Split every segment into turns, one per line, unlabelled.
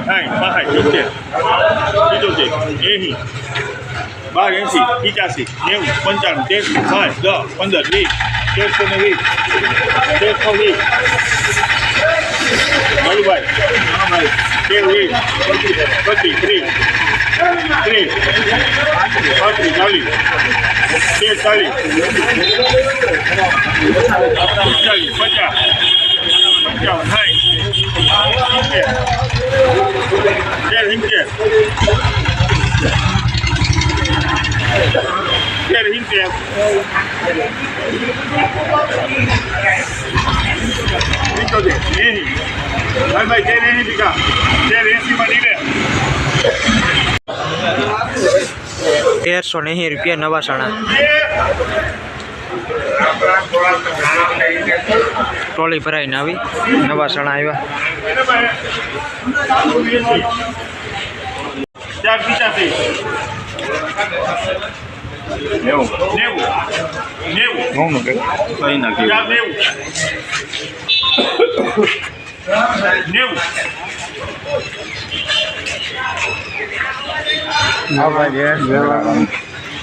સાઠ પાસઠ સિત્તેર સિત્તોતેર એંસી બાર એંસી પચાસી નેવું પંચાણું ત્રેસી પાંચ દસ પંદર વીસ તેરસો ને વીસ તેરસો વીસ મયુભાઈ તેર વીસ પચીસ ત્રીસ ત્રીસ પાંત્રીસ ચાલીસ તેર ચાલીસ ચાલીસ પચાસ પંચાવન સાઠ સિત્તેર તેર સિત્તેર તેર સિત્તેર સિત્તોતેર એંસી ભાઈ તેર એંસી ટીકા તેર એંસીમાં નીકળે
તેરસો ને રૂપિયા નવા સણા ટ્રોલી ભરાઈને આવી. નવા સણા આવ્યા.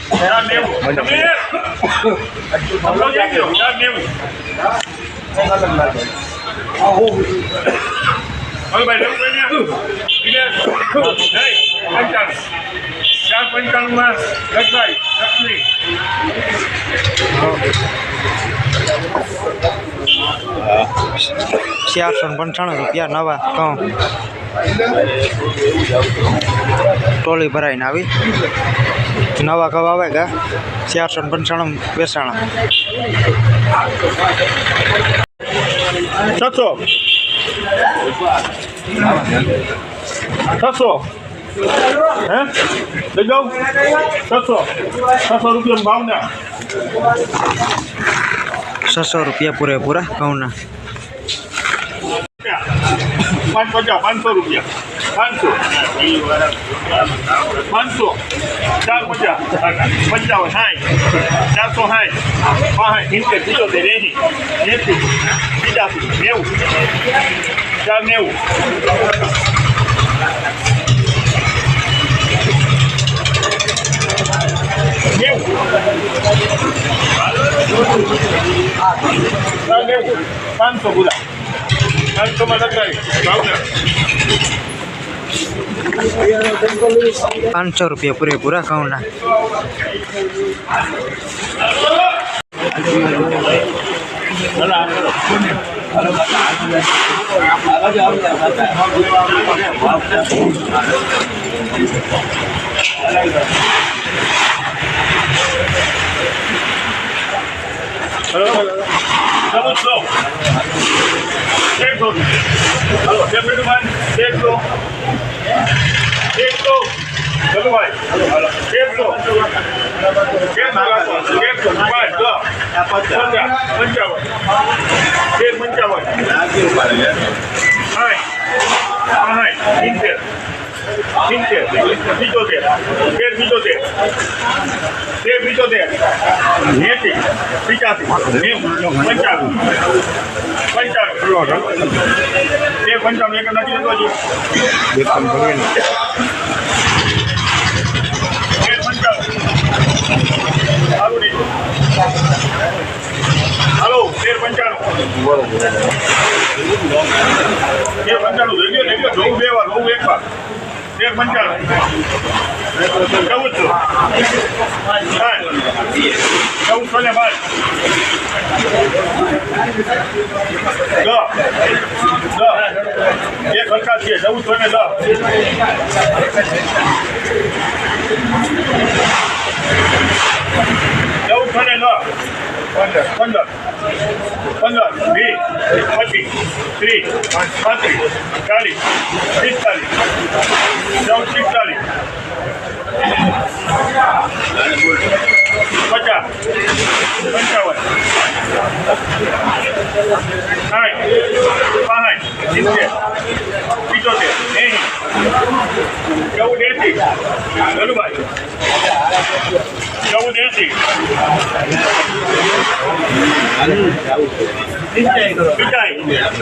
ચાર પિચાસી નેવું નેવું નેવું ચાર નેવું નેવું ચાર નેવું તમે હમણાં જઈ ગયો ચાર નેવું હવે ભાઈ નેવું ભાઈ પંચાણું ચાર પંચાણુંમાં લખભાઈ લક્ષ્મી
ચારસો પંચાણું રૂપિયા નવા ઘઉં. ટોલી ભરાઈને આવી. નવા ઘઉં આવે ગા. ચારસો પંચાણું બેસાણા.
છસો છસો હે? લઈ જાઉં છસો છસો રૂપિયા ભાવના.
છસો રૂપિયા પૂરેપૂરા ઘઉંના.
પાંચ પચાસ રૂપિયા. પાંચસો. પાંચસો. ચાર પચાસ. પંચાવન, સાઠ. ચારસો સાઠ. પાંસઠ સિત્તેર પિત્તોતેર એંસી. એંસી. પચાસી નેવું. ચાર, નેવું. પાંચસો પૂરા પાંચસોમાં ભાવના
પાંચસો રૂપિયા પૂરેપૂરા ઘઉંના.
ચૌદસો એકસો હલો ડેપ્યુટીભાઈ એકસો એકસો એક એકસો એકસો રાખો એકસો પાંચ દસ પંચાવન પંચાવન એક પંચાવન સાઠ સાઠ સિત્તેર સિત્તેર પિચોતેર તેર પિચોતેર તેર પિચોતેર એંસી પિચાસી પંચાણું તેર પંચાણું એક નથી હજી તેર પંચાણું સારું તેર પંચાણું તેર પંચાણું લઈ ગયો લઈ ગયો જોવું બે વાર જોવું એક વાર તેર પંચાણું ચૌદસો. ચૌદસો ને પાંચ દસ. એક હરકત છે, ચૌદસો ને દસ. ચૌદસો ને દસ. Wonder, wonder. Wonder, me, happy, three, and happy, Kali, six Kali, now six Kali. પાંસઠ સિત્તેર પિચોતેર એંસી ચૌદ એંસી ગલુભાઈ ચૌદ એસી પિચાઈ
આપો આપો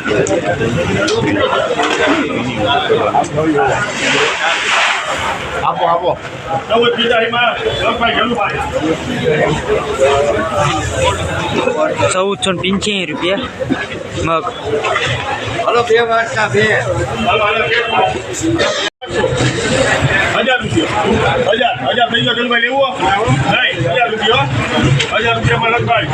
ચૌદ પિચાઈમાં લખભાઈ આપો.
ચૌદસો ને પંચ્યાસી રૂપિયા. મગ.
હલો બે વાટકા બે.
હજાર રૂપિયા. હજાર હજાર. થઈ ગયો જલુભાઈ લેવું નહીં હજાર રૂપિયા હજાર રૂપિયામાં લખભાઈ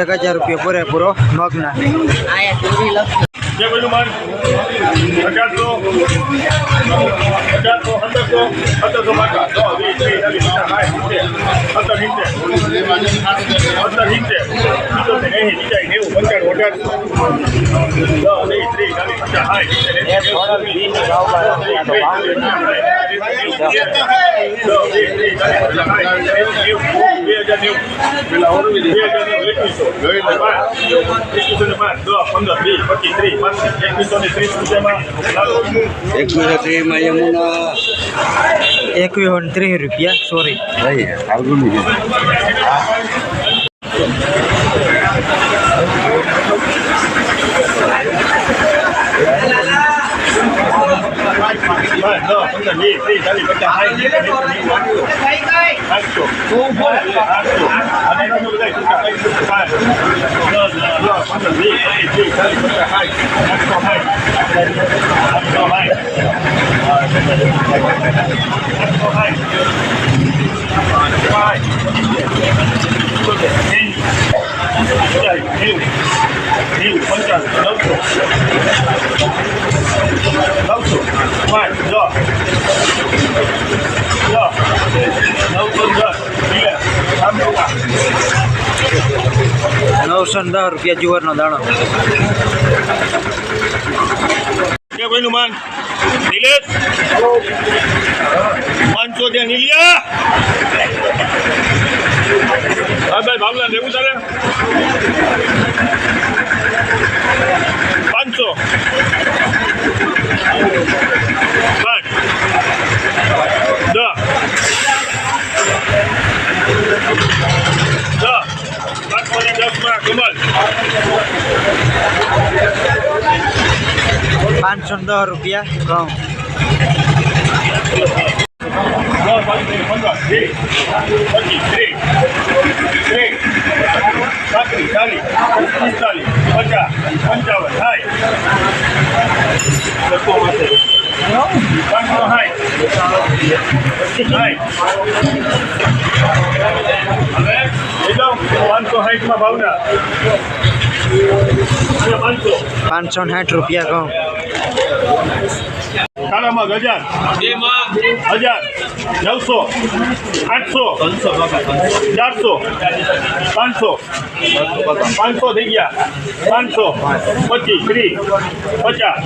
એક હજાર રૂપિયા પૂરેપૂરો મગના.
જે બધું માન અઢારસો અઢારસો સત્તરસો પંદરસો માતા સો વીસ ત્રીસ ચાલીસ પચાસ સાઠ સિત્તેર સત્તર સિત્તેર સત્તર સિત્તેર એંસી સિત્તેર નેવું પંચાણું અઢારસો ત્રીસ ચાલીસ પચાસ બે હજાર નેવું પેલા બે હજાર નેવું દસ પંદર વીસ પચીસ ત્રીસ એકવીસો
ત્રીસમાં યમુના
એકવીસો ને ત્રીસ રૂપિયા સોરી.
પાંચ પંદર વીસ ત્રીસ ચાલીસ પચાસ 8, 8, 8, 8, 8, 8, નવસો
ને દસ રૂપિયા જુવારનો દાણો.
માન. નિલેશ. પાંચસો ત્યાં નીલિયા. હા ભાઈ ભાવલા લેવું તારે? પાંચસો. પાંચ પાંચસો
દસ રૂપિયા ઘઉં.
દસ પાંત્રીસ પંદર વીસ પચીસ ત્રીસ ત્રીસ પાંત્રીસ ચાલીસ પિસ્તાલીસ પચાસ પંચાવન સાઠ સાઠ સાઠ એ જાઓ પાંચસો સાઠમાં ભાવના પાંચસો
પાંચસો સાઠ રૂપિયા
કાળામાં હજાર. હજાર. નવસો. આઠસો. ચારસો. પાંચસો. પાંચસો થઈ ગયા. પાંચસો. પચીસ. ત્રીસ. પચાસ.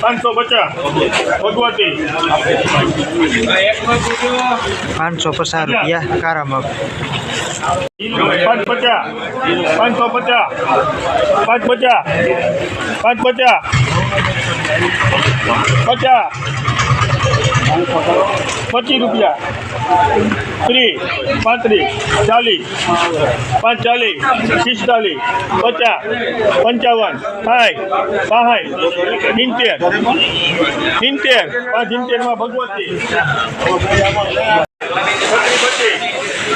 પાંચસો પચાસ. ભગવતી.
પાંચસો પચાસ રૂપિયા કારા મગ
પાંચ પચાસ. પાંચસો પચાસ. પાંચ પચાસ. પાંચ પચાસ. પચાસ. પચીસ રૂપિયા. ત્રીસ, પાંત્રીસ, ચાલીસ પાંચાલીસ પિસ્તાલીસ, પચાસ, પંચાવન, સાઠ સાઠ, સિત્તેર સિત્તેર. પાંચ સિત્તેરમાં ભગવતી.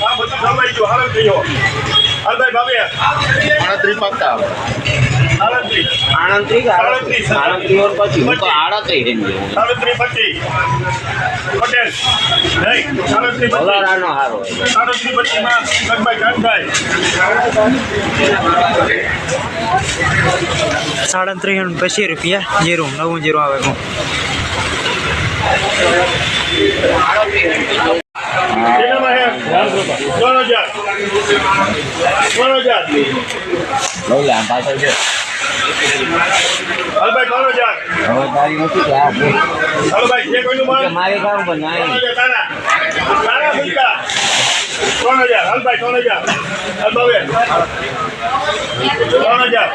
આ બધું ગયું. હાલત
ઓર પછી હું તો આડત્રી
પટેલ. નહીં કાનભાઈ
સાડત્રીસો રૂપિયા જીરો નવું જીરો આવે
હે હજાર. ત્રણ હજાર.
લઈ લે આમ પાછળ છે.
હલભાઈ ત્રણ હજાર.
હવે તારી નથી કે આ મારે કામ પણ
ત્રણ
નહીં
હજાર તારા. તારા મૂક્યા ત્રણ હજાર.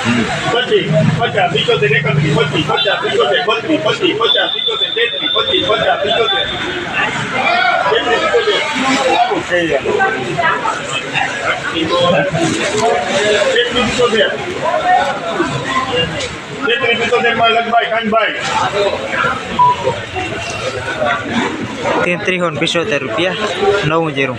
હલભાઈ ત્રણ હજાર હલભાવે ત્રણ હજાર પચીસ પચાસ પિચોતેર એકત્રીસ પચીસ પચાસ પિચોતેર બત્રીસ પચીસ પચાસ પિચોતેર તેત્રીસ પચીસ પચાસ પિચોતેર તેત્રીસ પિચોતેર સારું થઈ જાય તેત્રીસ પિચોતેર તેત્રીસ પિચોતેરમાં લગભાઈ કાનભાઈ
તેત્રીસો ને પિચોતેર રૂપિયા નવું જીરું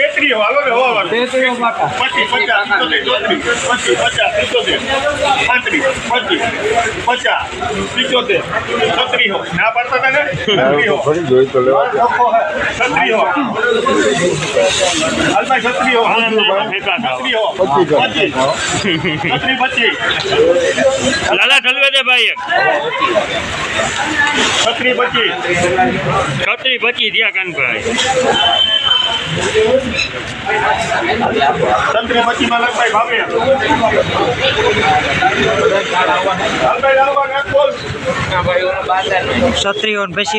હો હાલો ને હો વાળું પચીસ પચાસ પિચોતેર ચોત્રીસ પચીસ પચાસ પિચોતેર પાંત્રીસ પચીસ પચાસ પિચોતેર છત્રીસો ના પાડતા તને છત્રીસો છત્રી હો
ફરી જોઈ તો લેવા
છત્રી હો. હાલભાઈ છત્રી હો. છત્રી હો. પચીસ છત્રી પચીસ
લાલા ઠલવે દે ભાઈ એક.
છત્રી પચીસ.
છત્રી પચી દિયા કાનભાઈ
છત્રી પચીસ લગભાઈ ભાવે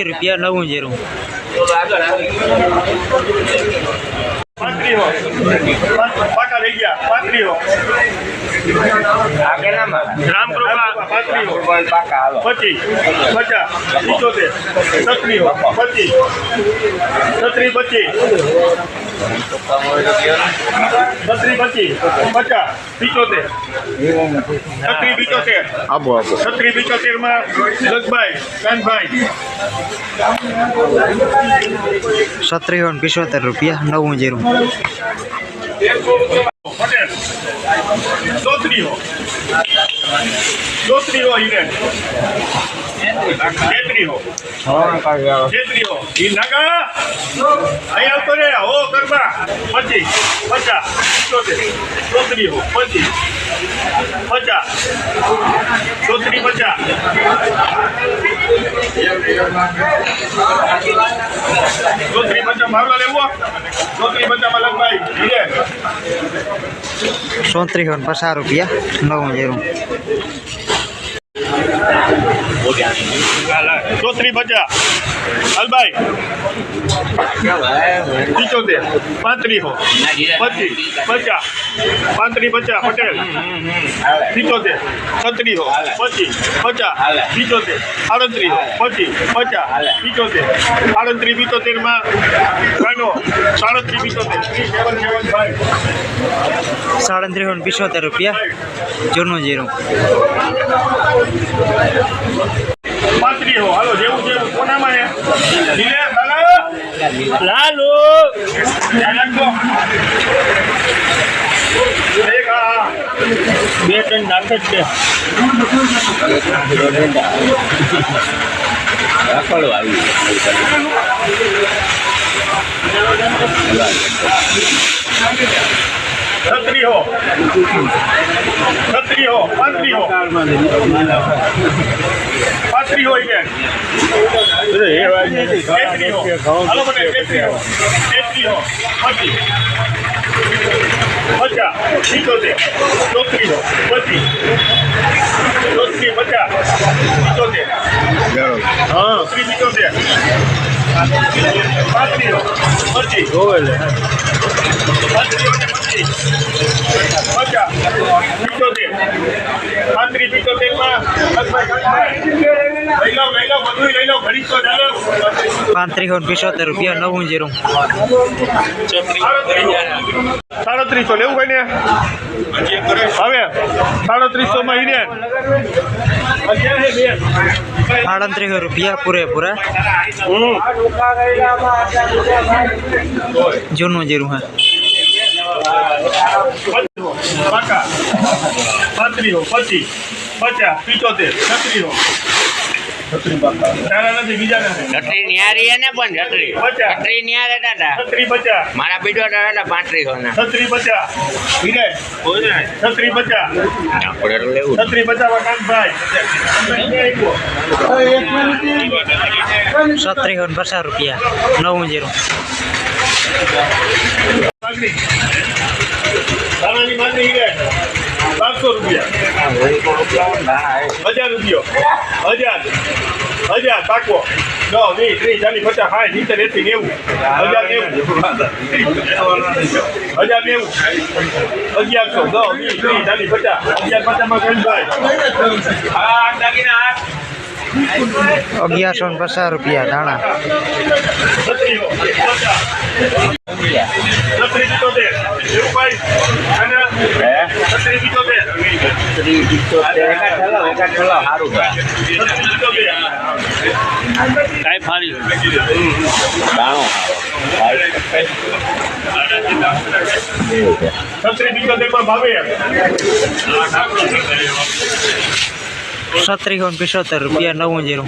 રૂપિયા નવું જીરું.
પાંત્રી હો પાકા રહી ગયા. પાંત્રી હો
રામકૃપા
પાંત્રી પચીસ પચાસ પિચોતેર પચીસ છત્રી પચીસ છત્રી પચીસ પચાસ પિચોતેર છત્રી પિચોતેર
આપો આપો
છત્રી પિચોતેરમાં લગભાઈ કાનભાઈ
છત્રીસો પિચોતેર રૂપિયા નવું જીરું
ચોત્રી હો ચોત્રી હો હિરેન તેત્રી હો ઈ નાગા. અહીં આવતો રે. હો કરવા પચીસ, પચાસ ચોતેર ચોત્રી હો પચીસ, પચાસ. ચોત્રી પચાસ. ચોત્રી પચાસ મારો લેવો ચોત્રી
ને પચાસ રૂપિયા નવું જીરું
ચોત્રી પચાસ અલભાઈ, પિચોતેર, પાંત્રીસો, પચીસ, પચાસ, પાંત્રીસ, પચાસ, પટેલ, પિચોતેર, છત્રીસો, પચીસ, પચાસ, પિચોતેર, આડત્રીસ, પચીસ, પચાસ, પિચોતેર, આડત્રીસ, પિચોતેરમાં ગાનો સાડત્રીસ, પિચોતેર.
સાડત્રીસો પિચોતેર રૂપિયા, જૂનું જીરું.
પાંત્રીસ હાલો જેવું જેવું કોનામાં લાલુ
બે ત્રણ નાખે જ છે.
રખડો આવી.
હો પાંત્રી હો પાંત્રી હોય બેન. હાલો મને તેત્રી હો તેત્રી હો પચીસ. પચાસ પિચોતેર ચોત્રી હો પચીસ. ચોત્રી પચાસ પિચોતેર હા ત્રી પિચોતેર પાંત્રીસ
પિસોતેર રૂપિયા નવું જીરું.
સાડત્રીસો લેવું કઈ ને? હવે? સાડત્રીસો માં હિરેન
આડત્રીસો રૂપિયા પૂરેપૂરા. જૂનું જીરું હા.
પચીસ પચાસ પિચોતેર છત્રીસો.
છત્રી નિહારી ને પણ છત્રી.
પચાસ.
છત્રી નિહારે હતા
છત્રી પચાસ
મારા બીજો દાદા પાંત્રીસો ના
છત્રી પચાસ વિનય છત્રી પચાસ
આપણે લેવું.
છત્રી પચાસમાં કાંતભાઈ
સત્રીસો ને પચાસ રૂપિયા. નવું જીરો.
દાણાની માગણી પાંચસો રૂપિયા. હજાર રૂપિયો. હજાર. હજાર પાકો દસ વીસ ત્રીસ ચાલીસ પચાસ સાઠ સિત્તેર એસી નેવું. હજાર નેવું. હજાર નેવું. અગિયારસો. દસ વીસ ત્રીસ ચાલીસ પચાસ. અગિયાર પચાસમાં આઠ
અગિયારસો ને પચાસ રૂપિયા ધાણા
છત્રીસો. છત્રી પિત્તોતેર પિત્તોતેર
કાંઈ
ભાવે
સત્રીસો પિસોતેર રૂપિયા નવું જીરું.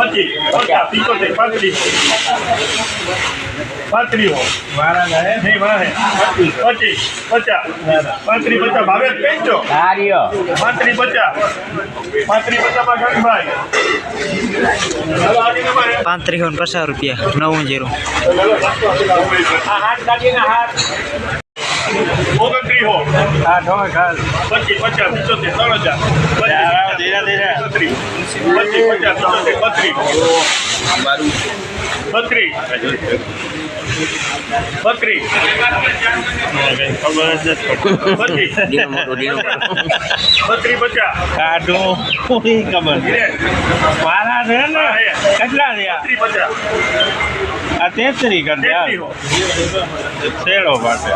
પચીસ. પચાસ પિત્તોતેર પાંત્રીસ. પાંત્રીસ પચીસ પચાસ. પાંત્રીસ પચાસ. ભાવે કહેજો પાંત્રીસ પચાસ. પાંત્રીસ પચાસમાં ગણભાઈ
પાંત્રીસો ને પચાસ રૂપિયા. નવું જીરું.
ઓગણત્રીસ હો પચીસ પચાસ પિત્તોતેર ત્રણ હજાર પચીસ પચીસ પચાસ પિત્તોતેર બત્રીસ બત્રીસ બત્રીસ બત્રીસ બત્રીસ પચાસ
મારા છે ને કેટલા થયા?
બત્રીસ પચાસ
આ તેત્રી કરી દે
તેત્રીસ હો.
શેડો પાસે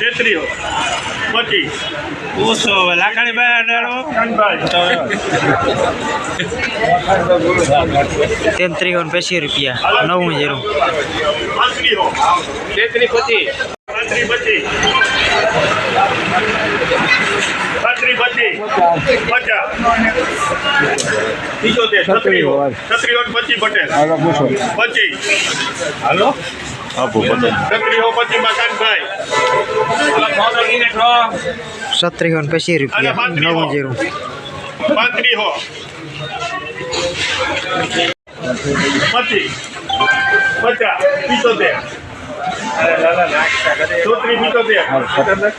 તેત્રીસ હો પચીસ
ઓછો લાકડી
કાનભાઈ
તેત્રીસો ને પચીસ રૂપિયા. નવું જીરું.
પાંત્રીસ
પચીસ.
પાંત્રીસ પચીસ. પાંત્રીસ પચીસ. પચાસ. પિત્તોતેર છત્રીસ. હો છત્રીસ હો પચીસ પટેલ. પચીસ.
હાલો?
સત્રીસો ને પચીસ રૂપિયા. નવું જીરું.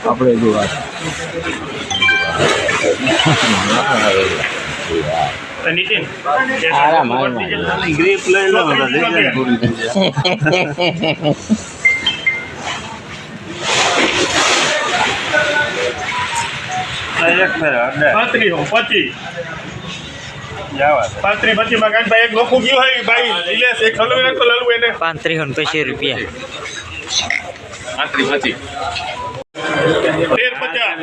આપણે જોવા
નીતિન
આરામ આરામ. ગ્રીપ લઈ લો
પચીસ. પાંત્રીસ
ને પચીસ રૂપિયા.
તેર પચાસ.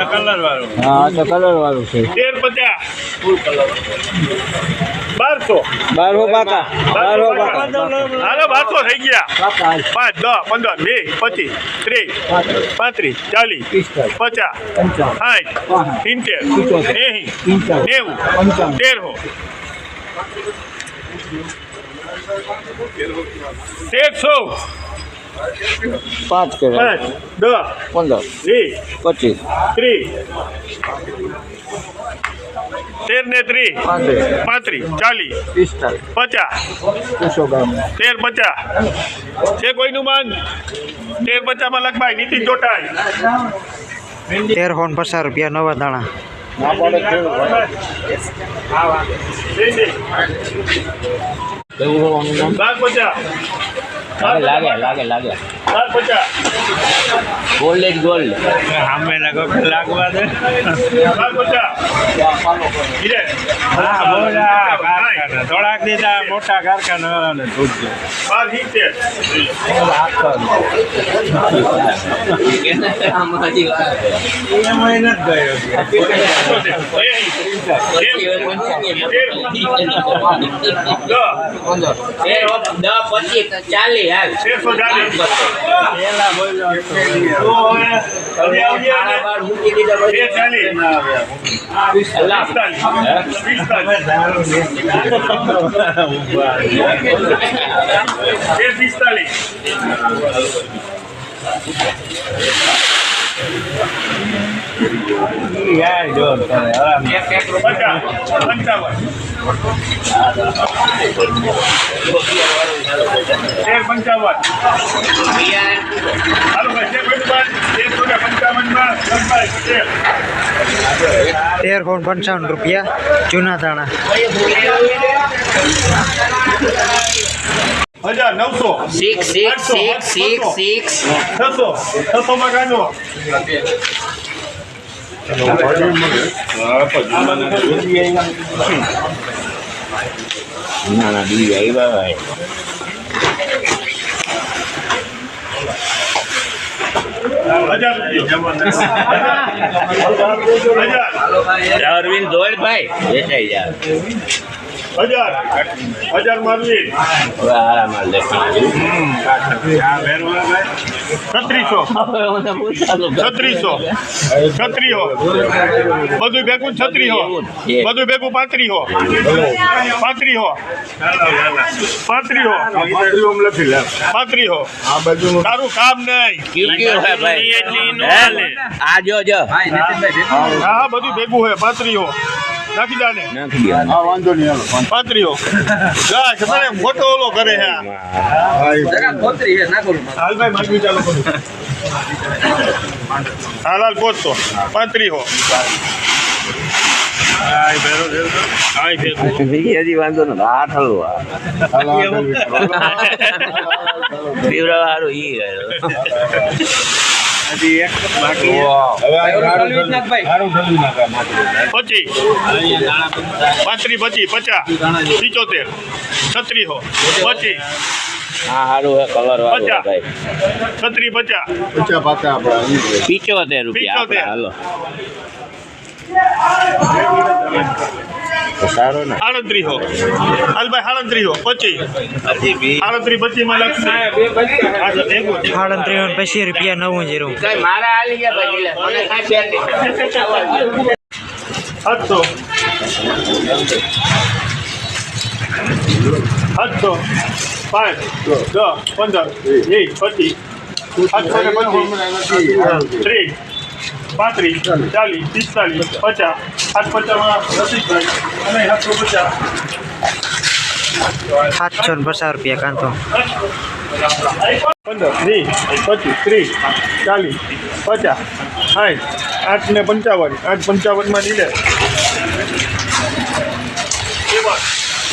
આ કલર વાળું.
હા તો કલર વાળું છે.
તેર પચાસ. બારસો.
બારો પાકા. બારો પાકા.
હાલો બારસો થઈ ગયા. પાંચ દસ પંદર વીસ પચીસ ત્રીસ પાંત્રીસ ચાલીસ પચાસ સાઠ સિત્તેર એંસી નેવું તેરસો. તેરસો.
પાંચ કરે
પાંચ દસ
પંદર
વીસ
પચીસ.
ત્રીસ તેર ને ત્રીસ.
પાંત્રીસ.
પાંત્રીસ. ચાલીસ. પચાસ. તેર પચાસ. છે કોઈનું માંગ તેર પચાસમાં લખભાઈ નીતિ ચોટાઈ
તેર ફોન પચાસ રૂપિયા નવા દાણા.
બાર પચાસ.
લાગે લાગે લાગે. ગોલ્ડ જ ગોલ્ડ
સામે લાગો લાગવા દે. થોડાક દીધા મોટા કારખાના
ચાલીસ.
યાર. કરે
પચાસ પંચાવન. તેર પંચાવન. હાલો ભાઈ છે કોઈ તેરસો ને પંચાવનમાં લંબાઈ તેર
તેર પોઈન્ટ પંચાવન રૂપિયા જૂના દાણા.
હજાર નવસો
six six six six six
છસો છસો માં કાઢો.
ના ના બી આવ્યા ભાઈ અરવિંદ દોડભાઈ વેચાઈ જાય
હજાર. હજાર મારવી. છત્રીસો. છત્રીસો. છત્રીસો. બધું ભેગું છત્રીસો. બધું ભેગું પાંત્રીસો. પાંત્રીસો. પાંત્રીસો. પાંત્રીસો. તારું કામ નહીં?
આ જો જો.
હા હા બધું ભેગું હોય પાંત્રીસો. નાખી દા ને
નાખી દેવાનું.
પાંત્રીસો જા કે મને મોટો ઓલો કરે છે. નાખો હાલ ભાઈ માગવી ચાલો કરો હાલ હાલ પહોંચતો. પાંત્રીસો
હજી વાંધો નથી. આ ઠલવું આ પીવડાવા હારું ઈ ગયો
પચીસ. પાંત્રીસ પચીસ પચાસ પિચોતેર છત્રીસો. પચીસ
હે કલર વાળું હે
પચાસ.
ભાઈ
છત્રીસ પચાસ
પિચોતેર રૂપિયા હાલો. સારો ને?
માં લખશે હા,
રૂપિયા નવું જીરો.
મારા હાલી ગયા.
સાતસો સાતસો પાંચ દસ પંદર વીસ પચીસ. સાતસો ને પચીસ. ત્રીસ. પાંત્રીસ ચાલીસ પિસ્તાલીસ પચાસ સાત પચાસમાં રસિકભાઈ અને સાતસો પચાસ
સાતસો ને પચાસ રૂપિયા કાંતો
પંદર વીસ પચીસ ત્રીસ ચાલીસ પચાસ સાઠ આઠ ને પંચાવન આઠ પંચાવનમાં લીધે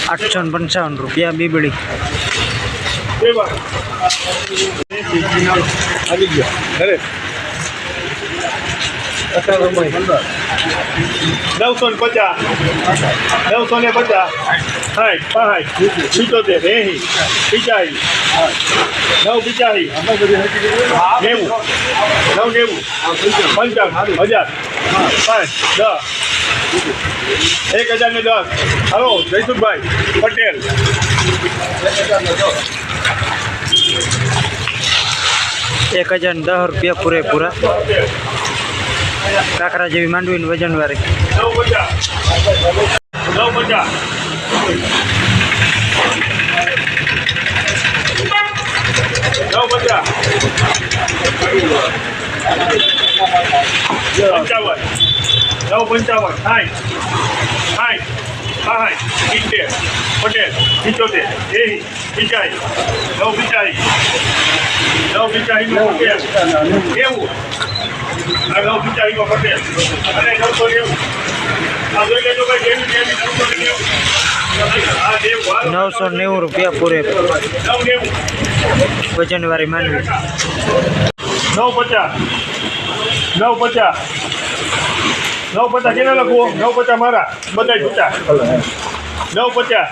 આઠસો ને પંચાવન રૂપિયા બીબડી.
આવી ગયા. નવસો ને પચાસ. નવસો ને પચાસ. સાઠ પાંચ સિત્તોતેર, એસી પિચાસી નવ પિચાસી નેવું નવ નેવું પંચાવન, હજાર પાંચ દસ એક હજાર ને દસ. હલો, જયસુખભાઈ પટેલ.
એક હજાર દસ રૂપિયા પૂરેપૂરા. કાંકરા જેવી માંડવીની
પચાસ પંચાવન. પંચાવન. હાય. સાઠ સાઠ સિત્તેર પટેલ પિચોતેર એવી પિચાઈ નવ પિચાઈ નવ પિચાઈ નું નેવું આ નવ પિસ્તાળીમાં પટેલ અને નવસો નેવું. આ જોઈ લેજો ભાઈ જેવી જેવી નવસો નેવું.
નવસો નેવું રૂપિયા પૂરે.
વજન
વાળી માનવી.
નવ પચાસ નવ પચાસ નવ પચાસ કેને લખવું? નવ પચાસ મારા. બધા છૂટા નવ પચાસ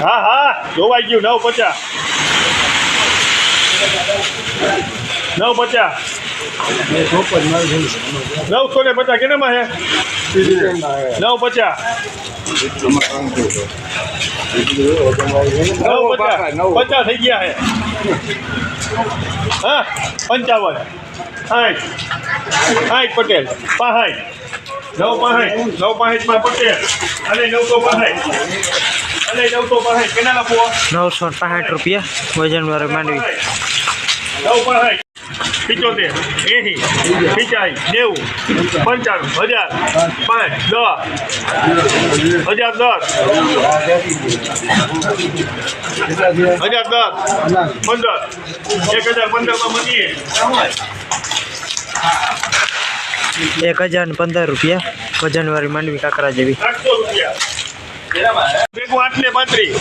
હા હા. જોવાઈ ગયું નવ પચાસ નવ પચાસ નવસો ને પચાસ કેનામાં હે નવ પચાસ નવ પચાસ પચાસ થઈ ગયા હે હા, પંચાવન. સાઠ સાઠ પટેલ. પાસઠ નવ પાસઠ નવ પાસઠમાં પટેલ. અને નવસો પાસઠ અને નવસો પાસઠ કેટલા લખવો
નવસો પાંસઠ રૂપિયા. વજનવાળી માંડવી.
નવ પાસઠ પિચોતેર એસી પિચાઈ નેવું પંચાણું હજાર પાંચ દસ હજાર દસ. હજાર દસ. પંદર. એક હજાર પંદરમાં મનીએ
એક હજાર ને પંદર રૂપિયા. વજનવાળી માંડવી કાંકરા જેવી.
ભેગું આઠ ને પાંત્રીસ.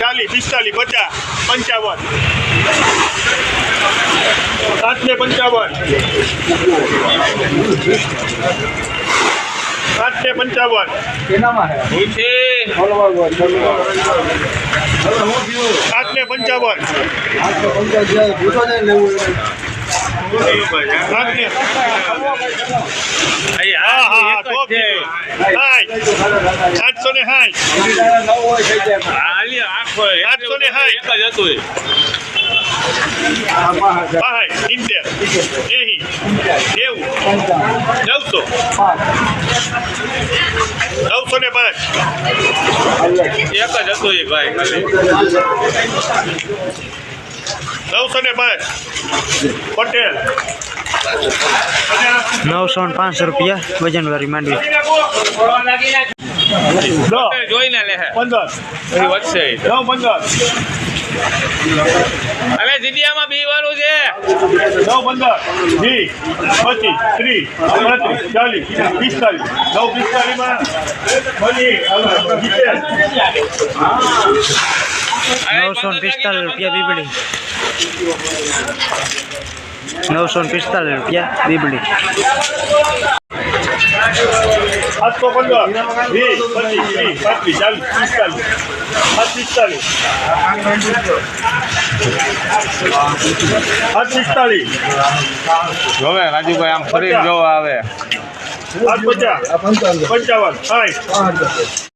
ચાલીસ, પિસ્તાલીસ, પચાસ, પંચાવન. આઠ પંચાવન. આઠ પંચાવન. આઠ પંચાવન.
આઠસો
ને હા હા હા તો કીધું. હાય આઠસો ને ને હાય હાય ઇન્ટર એહી નેવું નવસો નવસો ને પાંચ નવસો ને પાંચ. પટેલ.
નવસો ને પાંચ રૂપિયા વજનવાળી માંડવી.
દસ
જોઈને લે
પંદર.
વધશે.
નવ પંદર.
હવે જીડિયામાં બી વાળું છે.
નવ પંદર. વીસ પચીસ ત્રીસ પાંત્રીસ ચાલીસ પિસ્તાલીસ. નવ પિસ્તાલીસમાં.
નવસો પિસ્તાલીસ રૂપિયા બીબડી. નવસો પિસ્તાલીસ રૂપિયા બીબડી.
સાતસો પંદર વીસ પચીસ ત્રીસ પાંત્રીસ ચાલીસ પિસ્તાલીસ સાત પિસ્તાલીસ સાત પિસ્તાલીસ
જોવે રાજુભાઈ આમ ફરી જોવા આવે.
પંચાવન
પંચાવન સાઠ.